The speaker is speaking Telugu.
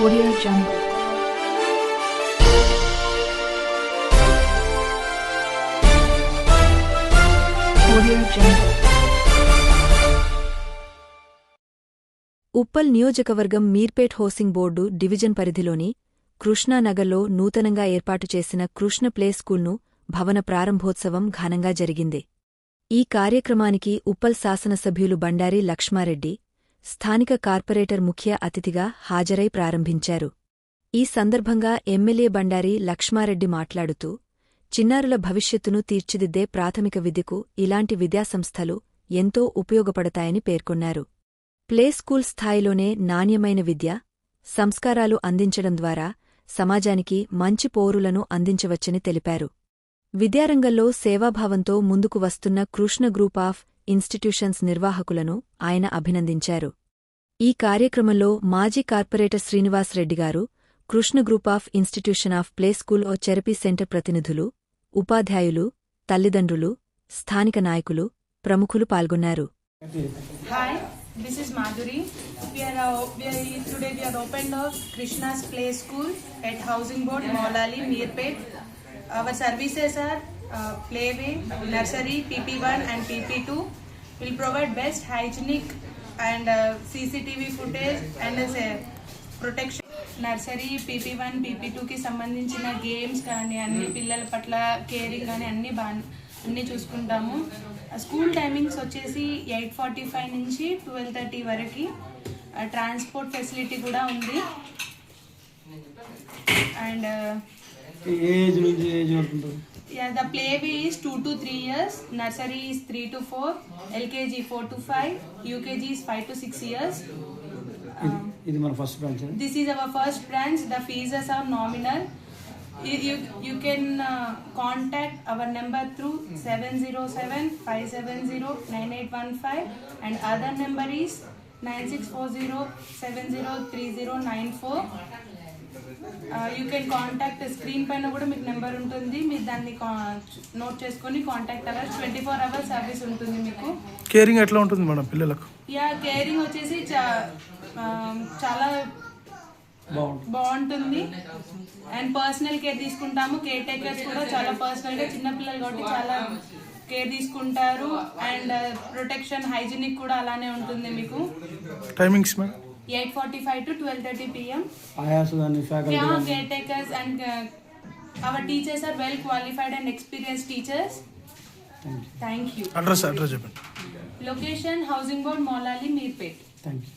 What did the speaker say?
Audio Jungle. Audio Jungle. Uppal నియోజకవర్గం మీర్పేట్ హౌసింగ్ బోర్డు డివిజన్ పరిధిలోని కృష్ణానగర్లో నూతనంగా ఏర్పాటు చేసిన కృష్ణ ప్లే స్కూల్ను భవన ప్రారంభోత్సవం ఘనంగా జరిగింది ఈ కార్యక్రమానికి ఉప్పల్ శాసనసభ్యులు బండారి లక్ష్మారెడ్డి స్థానిక కార్పొరేటర్ ముఖ్య అతిథిగా హాజరై ప్రారంభించారు. ఈ సందర్భంగా ఎమ్మెల్యే బండారి లక్ష్మారెడ్డి మాట్లాడుతూ చిన్నారుల భవిష్యత్తును తీర్చిదిద్దే ప్రాథమిక విద్యకు ఇలాంటి విద్యాసంస్థలు ఎంతో ఉపయోగపడతాయని పేర్కొన్నారు. ప్లే స్కూల్ స్థాయిలోనే నాణ్యమైన విద్య సంస్కారాలు అందించడం ద్వారా సమాజానికి మంచి పౌరులను అందించవచ్చని తెలిపారు. విద్యారంగంలో సేవాభావంతో ముందుకు వస్తున్న కృష్ణ గ్రూప్ ఆఫ్ ఇన్స్టిట్యూషన్స్ నిర్వాహకులను ఆయన అభినందించారు ఈ కార్యక్రమంలో మాజీ corporator Srinivas Reddy Krishna group of institution of play school oh therapy centre ప్రతినిధులు ఉపాధ్యాయులు తల్లిదండ్రులు స్థానిక నాయకులు ప్రముఖులు పాల్గొన్నారు this is Madhuri. We are, uh, we are today we are opened up Krishna's Play School at Housing Board, Maulali, Mirpet. Our services are uh, playway, nursery, PP1 and PP2. Will provide best hygienic and uh, CCTV footage and as a protection. Nursery PP one PP టూకి సంబంధించిన గేమ్స్ కానీ అన్ని పిల్లల పట్ల కేరింగ్ కానీ అన్ని బాగా అన్నీ చూసుకుంటాము. స్కూల్ టైమింగ్స్ వచ్చేసి ఎయిట్ ఫార్టీ ఫైవ్ నుంచి ట్వెల్వ్ థర్టీ వరకు. ట్రాన్స్పోర్ట్ ఫెసిలిటీ కూడా ఉంది. అండ్ ఏ ఏజ్ నుంచి ఏజ్ వరకు Yeah, the playway is 2 to 3 years, nursery is 3 to 4, LKG 4 to 5, UKG is 5 to 6 years. Um, this is our first branch, the fees are nominal. You, you, you can uh, contact our number through 707-570-9815 and other number is 9640-703094. You can contact screen పైన కూడా మీకు నెంబర్ ఉంటుంది. మీరు దాన్ని నోట్ చేసుకొని contact hours twenty four hours service ఉంటుంది మీకు. కేరింగ్ ఎట్లా ఉంటుంది మేడం పిల్లలకు? యా కేరింగ్ వచ్చేసి చా- ఆ, చాలా బాగుంటుంది. బాగుంటుంది. అండ్ పర్సనల్ కేర్ తీసుకుంటాము. కేర్ టేకర్స్ కూడా చాలా పర్సనల్గా చిన్న పిల్లలు కాబట్టి చాలా కేర్ తీసుకుంటారు అండ్ ప్రొటెక్షన్ హైజీనిక్ కూడా అలానే ఉంటుంది మీకు. Timings madam eight forty five to twelve thirty PM caretakers and our teachers are well qualified and experience teachers thank you thank you address address చెప్పండి. Location housing board Moulali Meerpet thank you